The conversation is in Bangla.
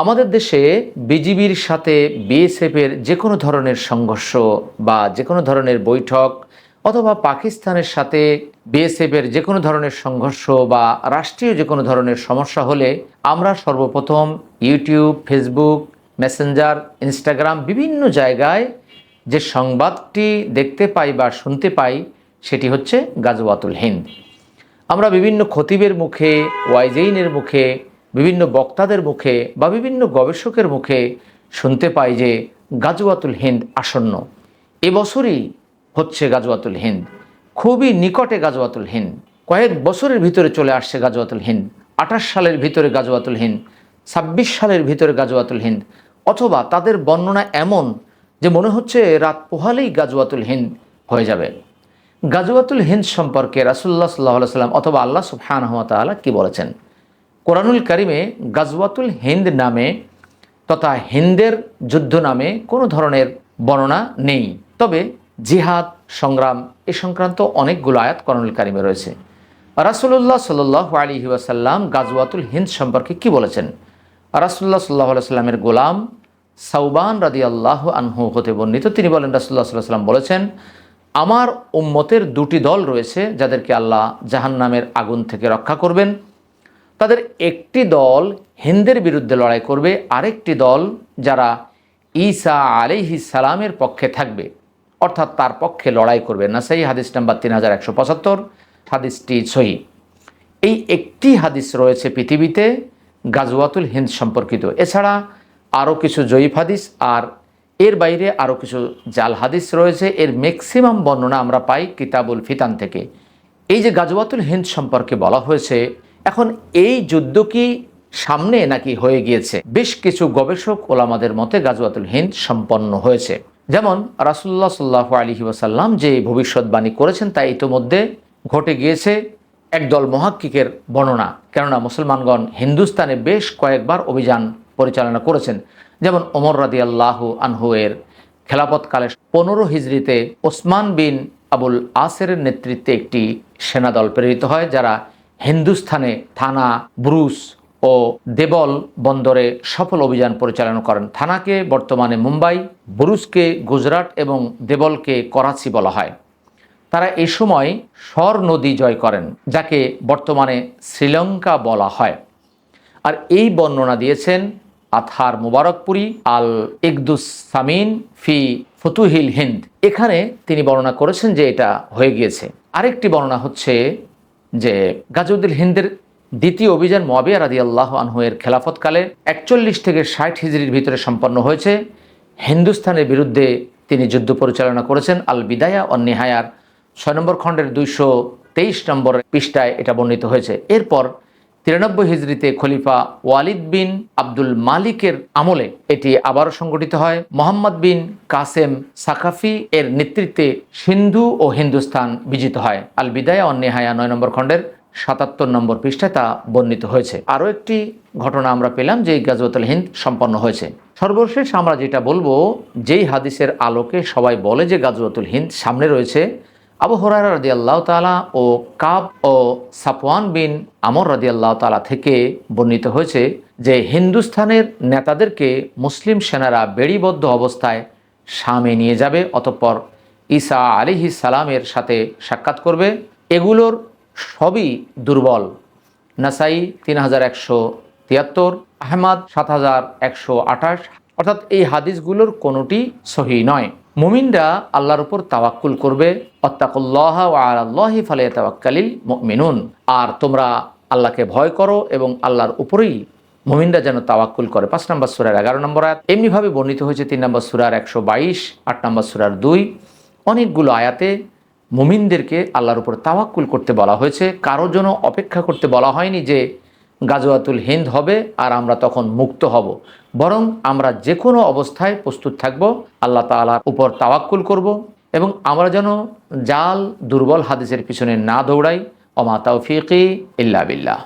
আমাদের দেশে বিজিবির সাথে বিএসএফের যে কোনো ধরনের সংঘর্ষ বা যে কোনো ধরনের বৈঠক অথবা পাকিস্তানের সাথে বিএসএফের যে কোনো ধরনের সংঘর্ষ বা রাষ্ট্রীয় যে কোনো ধরনের সমস্যা হলে আমরা সর্বপ্রথম ইউটিউব, ফেসবুক, মেসেঞ্জার, ইনস্টাগ্রাম বিভিন্ন জায়গায় যে সংবাদটি দেখতে পাই বা শুনতে পাই সেটি হচ্ছে গাজওয়াতুল হিন্দ। আমরা বিভিন্ন খতিবের মুখে, ওয়াইজেইনের মুখে বিভিন্ন বক্তাদের মুখে বা বিভিন্ন গবেষকের মুখে শুনতে পাই যে গাজওয়াতুল হিন্দ আসন্ন। এবছরই হচ্ছে গাজওয়াতুল হিন্দ। খুবই নিকটে গাজওয়াতুল হিন্দ। কয়েক বছরের ভিতরে চলে আসছে গাজওয়াতুল হিন্দ। আঠাশ সালের ভিতরে গাজওয়াতুল হিন্দ। ছাব্বিশ সালের ভিতরে গাজওয়াতুল হিন্দ। অথবা তাদের বর্ণনা এমন যে মনে হচ্ছে রাত পোহালেই গাজওয়াতুল হিন্দ হয়ে যাবে। গাজওয়াতুল হিন্দ সম্পর্কে রাসুল্লাহ সাল্লাহ সাল্লাম অথবা আল্লাহ সুফহান তাআলা কি বলেছেন? কোরআনুল কারিমে গাজওয়াতুল হিন্দ নামে তথা হিন্দের যুদ্ধ নামে কোনো ধরনের বর্ণনা নেই। তবে জিহাদ, সংগ্রাম এ সংক্রান্ত অনেকগুলো আয়াত কোরআনুল কারিমে রয়েছে। রাসুল্লাহ সাল্লাহ আলী ওয়াসাল্লাম গাজওয়াতুল হিন্দ সম্পর্কে কি বলেছেন? রাসুল্লাহ সাল্লাহ সাল্লামের গোলাম সাউবান রাদি আল্লাহ আনহু হতে বর্ণিত। তিনি বলেন রাসুল্লাহ সাল্লাহ সাল্লাম বলেছেন, আমার উম্মতের দুটি দল রয়েছে যাদেরকে আল্লাহ জাহান্নামের আগুন থেকে রক্ষা করবেন। তাদের একটি দল হিন্দের বিরুদ্ধে লড়াই করবে, আরেকটি দল যারা ঈসা আলিহি সালামের পক্ষে থাকবে, অর্থাৎ তার পক্ষে লড়াই করবে। না নাসাই হাদিস নাম্বার তিন হাজার একশো পঁচাত্তর, হাদিসটি সহি। এই একটি হাদিস রয়েছে পৃথিবীতে গাজওয়াতুল হিন্দ সম্পর্কিত। এছাড়া আরও কিছু জয়ীফ হাদিস আর এর বাইরে আরও কিছু জাল হাদিস রয়েছে। এর ম্যাক্সিমাম বর্ণনা আমরা পাই কিতাবুল ফিতান থেকে। এই যে গাজওয়াতুল হিন্দ সম্পর্কে বলা হয়েছে এখন এই যুদ্ধ কি সামনে নাকি হয়ে গিয়েছে? বেশ কিছু গবেষক ওলামাদের মতে গাজওয়াতুল হিন্দ সম্পন্ন হয়েছে। যেমন রাসুল্লাহ সাল্লাহ আলহি ওয়াসাল্লাম যে ভবিষ্যৎবাণী করেছেন তা ইতোমধ্যে ঘটে গিয়েছে একদল মহাক্কিকের বর্ণনা। কেননা মুসলমানগণ হিন্দুস্তানে বেশ কয়েকবার অভিযান পরিচালনা করেছেন। যেমন ওমর রাদি আল্লাহ আনহু এর খেলাপতকালে পনেরো হিজড়িতে ওসমান বিন আবুল আসের নেতৃত্বে একটি সেনাদল প্রেরিত হয়, যারা হিন্দুস্থানে থানা, ব্রুস ও দেবল বন্দরে সফল অভিযান পরিচালনা করেন। থানাকে বর্তমানে মুম্বাই, ব্রুসকে গুজরাট এবং দেবলকে করাচি বলা হয়। তারা এ সময় স্বর নদী জয় করেন, যাকে বর্তমানে শ্রীলঙ্কা বলা হয়। আর এই বর্ণনা দিয়েছেন আথার মুবারকপুরি আল ইকদুস সামিন ফি ফতুহিল হিন্দ। এখানে তিনি বর্ণনা করেছেন যে এটা হয়ে গিয়েছে। আরেকটি বর্ণনা হচ্ছে যে গাজউদ্দিন হিন্দের দ্বিতীয় অভিযান মোয়াবিয়া রাদি আল্লাহ আনহুয়ের খেলাফতকালে একচল্লিশ থেকে ষাট হিজড়ির ভিতরে সম্পন্ন হয়েছে। হিন্দুস্থানের বিরুদ্ধে তিনি যুদ্ধ পরিচালনা করেছেন আল বিদায়া অ নেহায়ার। ছয় নম্বর খণ্ডের দুইশো তেইশ নম্বর পৃষ্ঠায় এটা বর্ণিত হয়েছে। এরপর তিরানব্বই হিজড়িতে খলিফা ওয়ালিদ বিন আব্দুল মালিকের আমলে এটি আবারও সংগঠিত হয়। মোহাম্মদ বিন কাসেম সাকাফি এর নেতৃত্বে সিন্ধু ও হিন্দুস্তান বিজিত হয়। আল বিদায়া অন্যহায়া নয় নম্বর খণ্ডের সাতাত্তর নম্বর পৃষ্ঠায় তা বর্ণিত হয়েছে। আরও একটি ঘটনা আমরা পেলাম যে গাজওয়াতুল হিন্দ সম্পন্ন হয়েছে। সর্বশেষ আমরা যেটা বলব, যেই হাদিসের আলোকে সবাই বলে যে গাজওয়াতুল হিন্দ সামনে রয়েছে আবু হরারা রাদি আল্লাহ তালা ও কাব ও সাফওয়ান বিন আমর রাদি আল্লাহ তালা থেকে বর্ণিত হয়েছে যে হিন্দুস্থানের নেতাদেরকে মুসলিম সেনারা বেড়িবদ্ধ অবস্থায় শামে নিয়ে যাবে, অতঃপর ঈসা আলিহি সালামের সাথে সাক্ষাৎ করবে। এগুলোর সবই দুর্বল। নাসাই তিন হাজার একশো তিয়াত্তর, আহমাদ সাত হাজার একশো আঠাশ। অর্থাৎ এই হাদিসগুলোর কোনোটি সহি নয়। মুমিনরা আল্লাহর উপর তাওয়াক্কুল করবে, অত্তাকুল্লাহ ও আল্লাহি ফালে তাওয়াক্কালিল মিনুন আর তোমরা আল্লাহকে ভয় করো এবং আল্লাহর উপরেই মুমিনরা যেন তাওয়াক্কুল করে। পাঁচ নম্বর সুরার এগারো নম্বর আয়াত। এমনিভাবে বর্ণিত হয়েছে তিন নম্বর সুরার একশো বাইশ, আট নম্বর সুরার দুই। অনেকগুলো আয়াতে মুমিনদেরকে আল্লাহর উপর তাওয়াক্কুল করতে বলা হয়েছে। কারও জন্য অপেক্ষা করতে বলা হয়নি যে গাজওয়াতুল হিন্দ হবে আর আমরা তখন মুক্ত হব। বরং আমরা যে কোনো অবস্থায় প্রস্তুত থাকব, আল্লাহ তালার উপর তাওয়াক্কুল করব এবং আমরা যেন জাল দুর্বল হাদিসের পিছনে না দৌড়াই। অমাতাও তৌফিকি ইল্লা বিল্লাহ।